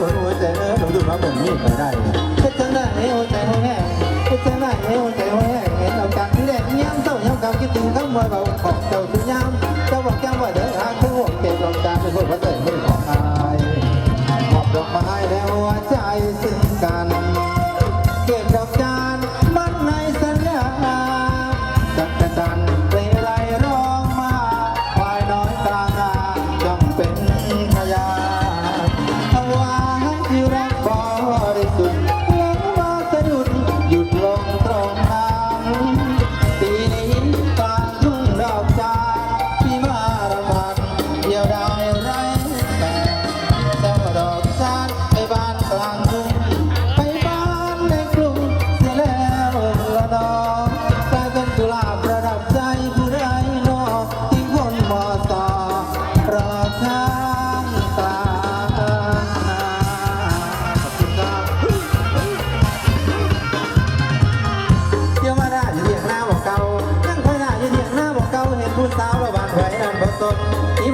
ปวดหัวใจเออหนูดูมาผมนี่ไปได้เฮ็ดจังได้เอวใจหัวแห้งเฮ็ดจังได้เอวใจหัวแห้งเห็นเอากันที่แรกย้ำเศร้าย้ำกำคิดถึงคำว่าเบาของเจ้าสุยามเจ้าบอกแก้มว่าเด้อหาคือหัวเก็บลองตาเป็นคนว่า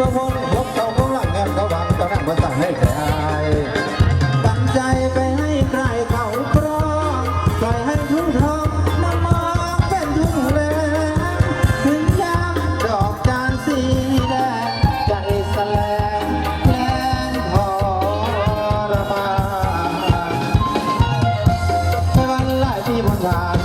บาพนยกเขาเขาหลังแอบเขาวังเขานักมาสั่งให้ใครตั้งใจไปให้ใครเขาคร้องปล่ให้ทุ่งทองน้ำมองเป็นทุ่งแรงถึงยามดอกจานสีแดงใจแสลงแรงทรมานวันหลายปีบนทาง